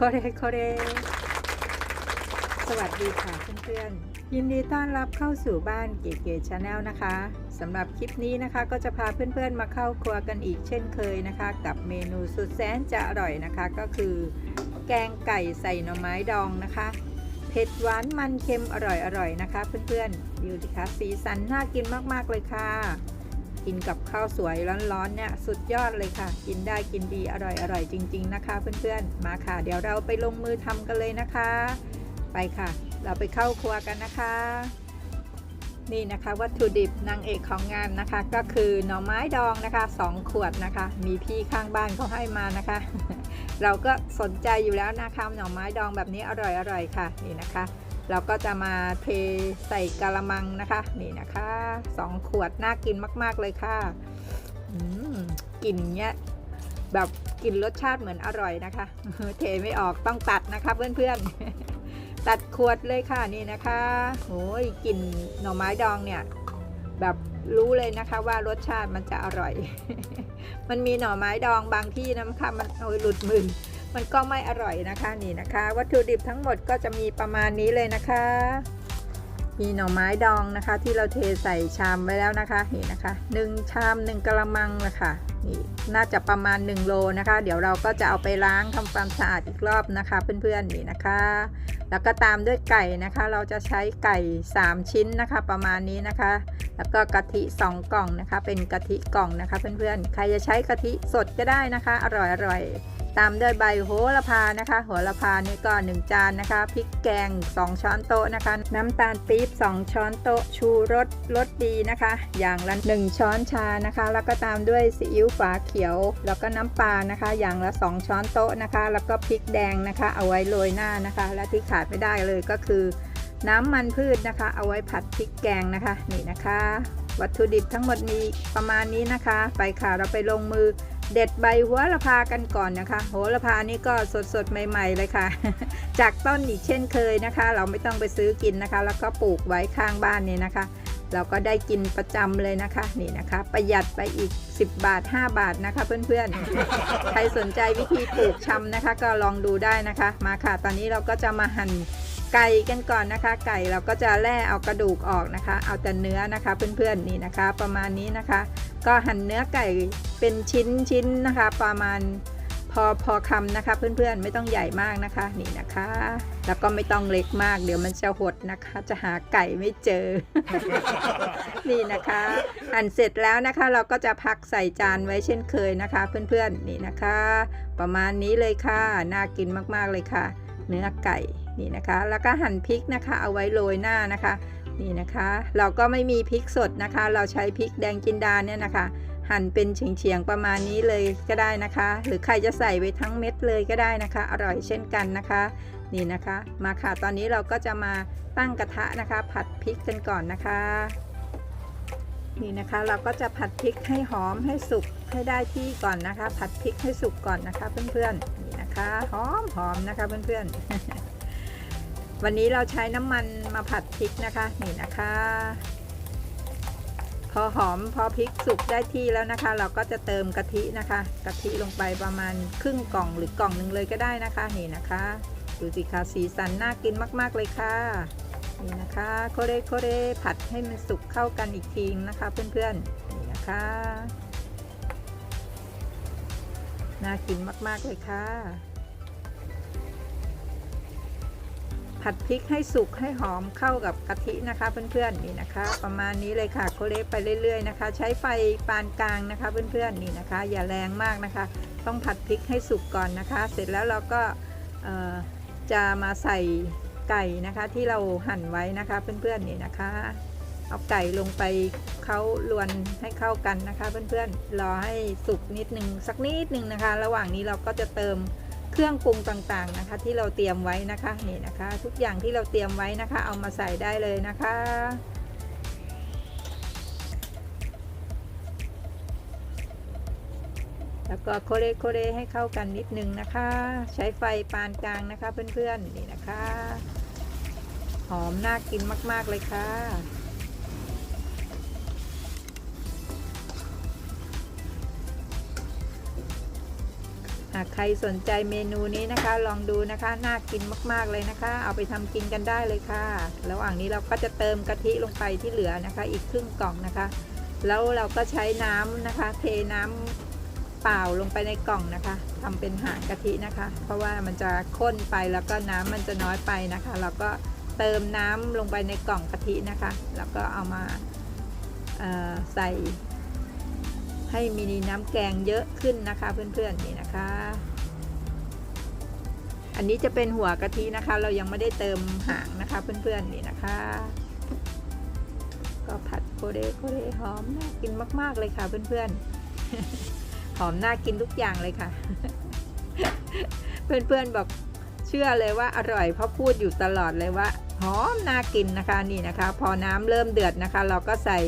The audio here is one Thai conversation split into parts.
คเรโคเรสวัสดีค่ะเพื่อนๆ ยินดีต้อนรับเข้าสู่บ้านเก๋ๆชาแนลนะคะสำหรับคลิปนี้นะคะก็จะพาเพื่อนๆมาเข้าครัวกันอีกเช่นเคยนะคะ กับเมนูสุดแสนจะอร่อยนะคะ ก็คือ แกงไก่ใส่หน่อไม้ดองนะคะเผ็ดหวานมันเค็มอร่อยๆนะคะ เพื่อนๆดูสิคะสีสันน่ากินมากๆเลยค่ะ กินกับข้าวสวยร้อนๆเนี่ยสุดยอดเลยค่ะ กินได้กินดีอร่อยอร่อยจริง ๆ นะคะ เพื่อนๆมาค่ะ เดี๋ยวเราไปลงมือทำกันเลยนะคะ ไปค่ะ เราไปเข้าครัวกันนะคะ นี่นะคะวัตถุดิบนางเอกของงานนะคะ ก็คือหน่อไม้ดองนะคะ2ขวดนะคะ มีพี่ข้างบ้านเขาให้มานะคะ เราก็สนใจอยู่แล้วนะคะหน่อไม้ดองแบบนี้อร่อยอร่อยค่ะนี่นะคะ เราก็จะมาเทใส่กะละมังนะคะนี่นะคะสองขวดน่ากินมาก ๆ เลยค่ะกลิ่นเนี้ยแบบกลิ่นรสชาติเหมือนอร่อยนะคะ เทไม่ออกต้องตัดนะคะเพื่อนๆ ตัดขวดเลยค่ะนี่นะคะโอ้ยกลิ่นหน่อไม้ดองเนี่ย แบบรู้เลยนะคะว่ารสชาติมันจะอร่อย มันมีหน่อไม้ดองบางที่นะคะมันโอ้ยหลุดมือ มันก็ไม่อร่อยนะคะนี่นะคะ วัตถุดิบทั้งหมดก็จะมีประมาณนี้เลยนะคะ มีหน่อไม้ดองนะคะ ที่เราเทใส่ชามไว้แล้วนะคะนี่นะคะหนึ่งชามหนึ่งกะละมังนะคะนี่น่าจะประมาณ 1 โลนะคะ เดี๋ยวเราก็จะเอาไปล้างทำความสะอาดอีกรอบนะคะ เพื่อนๆนี่นะคะ แล้วก็ตามด้วยไก่นะคะ เราจะใช้ไก่ 3 ชิ้นนะคะ ประมาณนี้นะคะ แล้วก็กะทิ 2 กล่องนะคะ เป็นกะทิกล่องนะคะ เพื่อนๆใครจะใช้กะทิสดก็ได้นะคะ อร่อยๆ ตามด้วยใบโหระพานะคะโหระพานี่ก็ 1 จานนะคะพริกแกง 2 ช้อนโต๊ะนะคะ น้ำตาลปี๊บ2 ช้อนโต๊ะ ชูรสรสดีนะคะ อย่างละ 1 ช้อนชานะคะ แล้วก็ตามด้วยซีอิ๊วฝาเขียว แล้วก็น้ำปลานะคะ อย่างละ 2 ช้อนโต๊ะนะคะ แล้วก็พริกแดงนะคะ เอาไว้โรยหน้านะคะ และที่ขาดไม่ได้เลยก็คือ น้ำมันพืชนะคะ เอาไว้ผัดพริกแกงนะคะนี่นะคะ วัตถุดิบทั้งหมดมีประมาณนี้นะคะ ไปค่ะเราไปลงมือ เด็ดใบโหัวละพากันก่อนนะคะโหระพานี่ก็สดๆ ใหม่ๆเลยค่ะ จากต้นอีกเช่นเคยนะคะ เราไม่ต้องไปซื้อกินนะคะ แล้วก็ปลูกไว้ข้างบ้านนี่นะคะ เราก็ได้กินประจำเลยนะคะนี่นะคะ ประหยัดไปอีก 10 บาท 5 บาทนะคะเพื่อนๆ ใครสนใจวิธีปลูกชำนะคะ ก็ลองดูได้นะคะ มาค่ะ ตอนนี้เราก็จะมาหั่น ไก่กันก่อนนะคะ ไก่เราก็จะแล่เอากระดูกออกนะคะ เอาแต่เนื้อนะคะเพื่อนๆนี่นะคะ ประมาณนี้นะคะ ก็หั่นเนื้อไก่เป็นชิ้นชิ้นๆนะคะ ประมาณพอพอคำนะคะเพื่อนๆไม่ต้องใหญ่มากนะคะนี่นะคะ แล้วก็ไม่ต้องเล็กมาก เดี๋ยวมันจะหดนะคะ จะหาไก่ไม่เจอ นี่นะคะหั่นเสร็จแล้วนะคะ เราก็จะพักใส่จานไว้เช่นเคยนะคะ เพื่อนๆนี่นะคะ ประมาณนี้เลยค่ะน่ากินมากๆเลยค่ะ เนื้อไก่ นี่นะคะ แล้วก็หั่นพริกนะคะ เอาไว้โรยหน้านะคะนี่นะคะ เราก็ไม่มีพริกสดนะคะ เราใช้พริกแดงจินดาเนี่ยนะคะ หั่นเป็นเฉียงๆประมาณนี้เลยก็ได้นะคะ หรือใครจะใส่ไว้ทั้งเม็ดเลยก็ได้นะคะ อร่อยเช่นกันนะคะ นี่นะคะ มาค่ะตอนนี้เราก็จะมาตั้งกระทะนะคะ ผัดพริกกันก่อนนะคะ นี่นะคะเราก็จะผัดพริกให้หอมให้สุกให้ได้ที่ก่อนนะคะ ผัดพริกให้สุกก่อนนะคะ เพื่อนๆนี่นะคะหอมหอมนะคะเพื่อนๆ วันนี้เราใช้น้ำมันมาผัดพริกนะคะ นี่นะคะ พอหอมพอพริกสุกได้ที่แล้วนะคะ เราก็จะเติมกะทินะคะ กะทิลงไปประมาณครึ่งกล่องหรือกล่องหนึ่งเลยก็ได้นะคะ นี่นะคะดูสิคะสีสันน่ากินมาก ๆ เลยค่ะ นี่นะคะโคเรโคเรผัดให้มันสุกเข้ากันอีกทีนะคะ เพื่อนๆนี่นะคะน่ากินมาก ๆ เลยค่ะ ผัดพริกให้สุกให้หอมเข้ากับกะทินะคะ เพื่อนๆนี่นะคะ ประมาณนี้เลยค่ะโคเรไปเรื่อย ๆ นะคะ ใช้ไฟปานกลางนะคะ เพื่อนๆนี่นะคะ อย่าแรงมากนะคะ ต้องผัดพริกให้สุกก่อนนะคะ เสร็จแล้วเราก็จะมาใส่ไก่นะคะที่เราหั่นไว้นะคะ เพื่อนๆนี่นะคะ เอาไก่ลงไปเขาลวนให้เข้ากันนะคะ เพื่อนๆรอให้สุกนิดนึงสักนิดนึงนะคะ ระหว่างนี้เราก็จะเติม เครื่องปรุงต่างๆนะคะ ที่เราเตรียมไว้นะคะนี่นะคะ ทุกอย่างที่เราเตรียมไว้นะคะ เอามาใส่ได้เลยนะคะแล้วก็โคเรโคเรให้เข้ากันนิดนึงนะคะ ใช้ไฟปานกลางนะคะเพื่อนๆนี่นะคะ หอมน่ากินมากๆเลยค่ะากใครสนใจเมนูนี้นะคะ ลองดูนะคะ น่ากินมากๆเลยนะคะ เอาไปทำกินกันได้เลยค่ะ ระหว่างนี้เราก็จะเติมกะทิลงไปที่เหลือนะคะ อีกครึ่งกล่องนะคะ แล้วเราก็ใช้น้ำนะคะ เทน้ำเปล่าลงไปในกล่องนะคะทำเป็นหางกะทินะคะ เพราะว่ามันจะข้นไปแล้วก็น้ำมันจะน้อยไปนะคะ เราก็เติมน้ำลงไปในกล่องกะทินะคะ แล้วก็เอามาใส่ ให้มีน้ำแกงเยอะขึ้นนะคะ เพื่อนๆนี่นะคะ อันนี้จะเป็นหัวกะทินะคะ เรายังไม่ได้เติมหางนะคะ เพื่อนๆนี่นะคะ ก็ผัดโคเรโคเรหอมน่ากินมาก ๆเลยค่ะ เพื่อนๆหอมน่ากินทุกอย่างเลยค่ะ เพื่อนๆบอกเชื่อเลยว่าอร่อยเพราะพูดอยู่ตลอดเลยว่าหอมน่ากินนะคะนี่นะคะ พอน้ำเริ่มเดือดนะคะ เราก็ใส่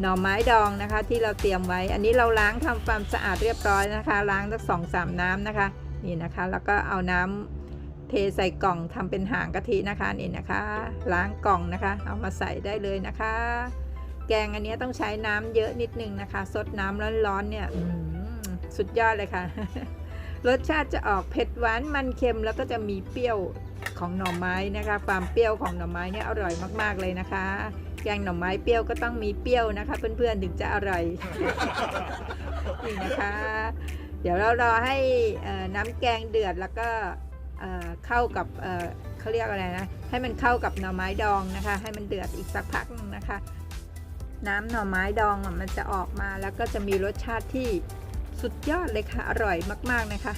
หน่อไม้ดองนะคะ ที่เราเตรียมไว้ อันนี้เราล้างทำความสะอาดเรียบร้อยนะคะ ล้างสักสองสามน้ำนะคะ นี่นะคะ แล้วก็เอาน้ำเทใส่กล่องทำเป็นหางกะทินะคะนี่นะคะ ล้างกล่องนะคะ เอามาใส่ได้เลยนะคะ แกงอันนี้ต้องใช้น้ำเยอะนิดนึงนะคะซดน้ำร้อนๆเนี่ยสุดยอดเลยค่ะ รสชาติจะออกเผ็ดหวานมันเค็มแล้วก็จะมีเปรี้ยวของหน่อไม้นะคะ ความเปรี้ยวของหน่อไม้เนี่ยอร่อยมากๆเลยนะคะ แกงหน่อไม้เปรี้ยวก็ต้องมีเปรี้ยวนะคะ เพื่อนๆถึงจะอร่อยนี่นะคะ เดี๋ยวเรารอให้เอ่อน้ำแกงเดือดแล้วก็เอ่อเข้ากับเอ่อเขาเรียกอะไรนะ ให้มันเข้ากับหน่อไม้ดองนะคะ ให้มันเดือดอีกสักพักหนึงนะคะ น้ำหน่อไม้ดองอะมันจะออกมาแล้วก็จะมีรสชาติที่ สุดยอดเลยค่ะ อร่อยมาก ๆ นะคะ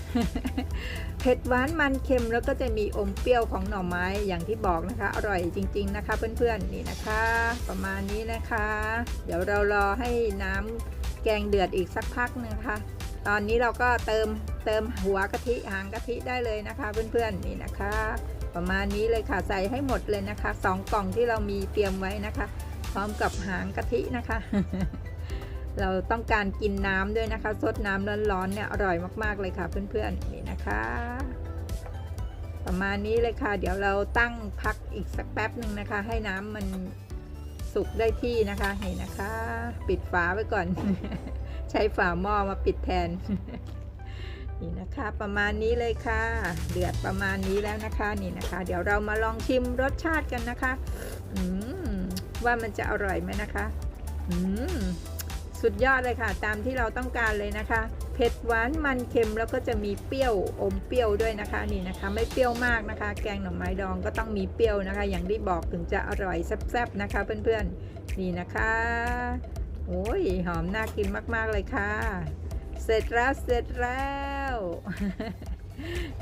เผ็ดหวานมันเค็มแล้วก็จะมีอมเปรี้ยวของหน่อไม้อย่างที่บอกนะคะ อร่อยจริง ๆ นะคะ เพื่อนๆนี่นะคะ ประมาณนี้นะคะ เดี๋ยวเรารอให้น้ำแกงเดือดอีกสักพักหนึงนะคะตอนนี้เราก็เติมเติมหัวกะทิหางกะทิได้เลยนะคะ เพื่อนๆนี่นะคะ ประมาณนี้เลยค่ะใส่ให้หมดเลยนะคะสองกล่องที่เรามีเตรียมไว้นะคะ พร้อมกับหางกะทินะคะ เราต้องการกินน้ำด้วยนะคะซดน้ำร้อนๆเนี่ยอร่อยมากๆเลยค่ะเพื่อนๆนี่นะคะ ประมาณนี้เลยค่ะ เดี๋ยวเราตั้งพักอีกสักแป๊บหนึ่งนะคะ ให้น้ำมันสุกได้ที่นะคะนี่นะคะ ปิดฝาไว้ก่อน ใช้ฝาหม้อมาปิดแทนนี่นะคะประมาณนี้เลยค่ะ เดือดประมาณนี้แล้วนะคะนี่นะคะ เดี๋ยวเรามาลองชิมรสชาติกันนะคะว่ามันจะอร่อยไหมนะคะ อืม สุดยอดเลยค่ะ ตามที่เราต้องการเลยนะคะ เผ็ดหวานมันเค็มแล้วก็จะมีเปรี้ยวอมเปรี้ยวด้วยนะคะนี่นะคะ ไม่เปรี้ยวมากนะคะ แกงหน่อไม้ดองก็ต้องมีเปรี้ยวนะคะ อย่างที่บอกถึงจะอร่อยแซ่บๆนะคะ เพื่อนๆนี่นะคะโอ้ยหอมน่ากินมากๆเลยค่ะ เสร็จแล้วเสร็จแล้ว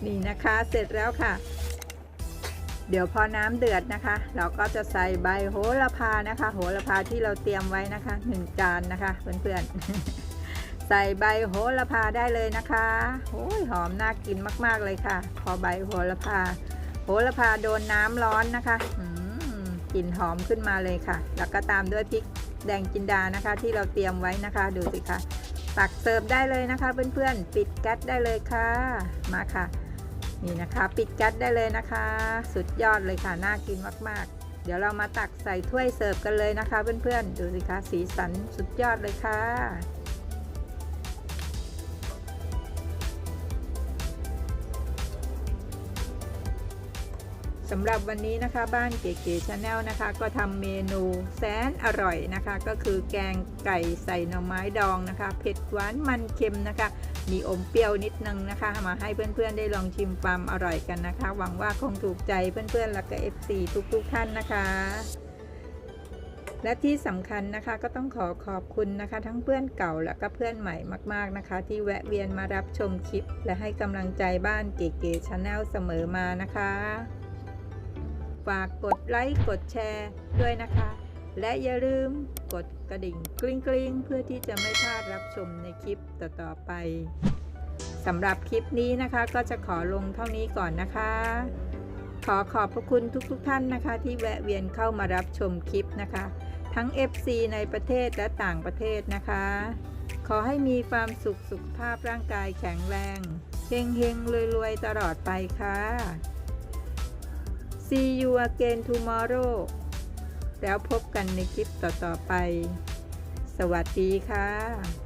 นี่นะคะเสร็จแล้วค่ะ เดี๋ยวพอน้ำเดือดนะคะ เราก็จะใส่ใบโหระพานะคะ โหระพาที่เราเตรียมไว้นะคะหนึ่งจานนะคะเพื่อนๆ ใส่ใบโหระพาได้เลยนะคะโอ้ยหอมน่ากินมากๆเลยค่ะ พอใบโหระพา โหระพาโดนน้ำร้อนนะคะอืมกลิ่นหอมขึ้นมาเลยค่ะ แล้วก็ตามด้วยพริกแดงจินดานะคะ ที่เราเตรียมไว้นะคะดูสิคะตักเสิร์ฟได้เลยนะคะเพื่อนๆ ปิดแก๊สได้เลยค่ะ มาค่ะ นี่นะคะปิดแก๊สได้เลยนะคะ สุดยอดเลยค่ะ น่ากินมาก ๆ เดี๋ยวเรามาตักใส่ถ้วยเสิร์ฟกันเลยนะคะ เพื่อนๆ ดูสิคะสีสันสุดยอดเลยค่ะสำหรับวันนี้นะคะบ้านเก๋ๆชาแนลนะคะ ก็ทำเมนูแสนอร่อยนะคะ ก็คือแกงไก่ใส่หน่อไม้ดองนะคะ เผ็ดหวานมันเค็มนะคะ มีอมเปรี้ยวนิดนึงนะคะ มาให้เพื่อนๆได้ลองชิมความอร่อยกันนะคะ หวังว่าคงถูกใจเพื่อนๆและก็ FC ทุกๆท่านนะคะ และที่สำคัญนะคะก็ต้องขอขอบคุณนะคะ ทั้งเพื่อนเก่าและก็เพื่อนใหม่มากๆนะคะ ที่แวะเวียนมารับชมคลิป และให้กำลังใจบ้านเก๋ๆชาแนลเสมอมานะคะ ฝากกดไลค์กดแชร์ด้วยนะคะ และอย่าลืมกดกระดิ่งกริ๊งกริ๊งเพื่อที่จะไม่พลาดรับชมในคลิปต่อๆไปสำหรับคลิปนี้นะคะก็จะขอลงเท่านี้ก่อนนะคะ ขอขอบพระคุณทุกๆทท่านนะคะ ที่แวะเวียนเข้ามารับชมคลิปนะคะ ทั้ง FC ในประเทศและต่างประเทศนะคะ ขอให้มีความสุขสุขภาพร่างกายแข็งแรงเฮงเฮงรวยๆ ตลอดไปค่ะ See you again tomorrow แล้วพบกันในคลิปต่อ ๆ ไป สวัสดีค่ะ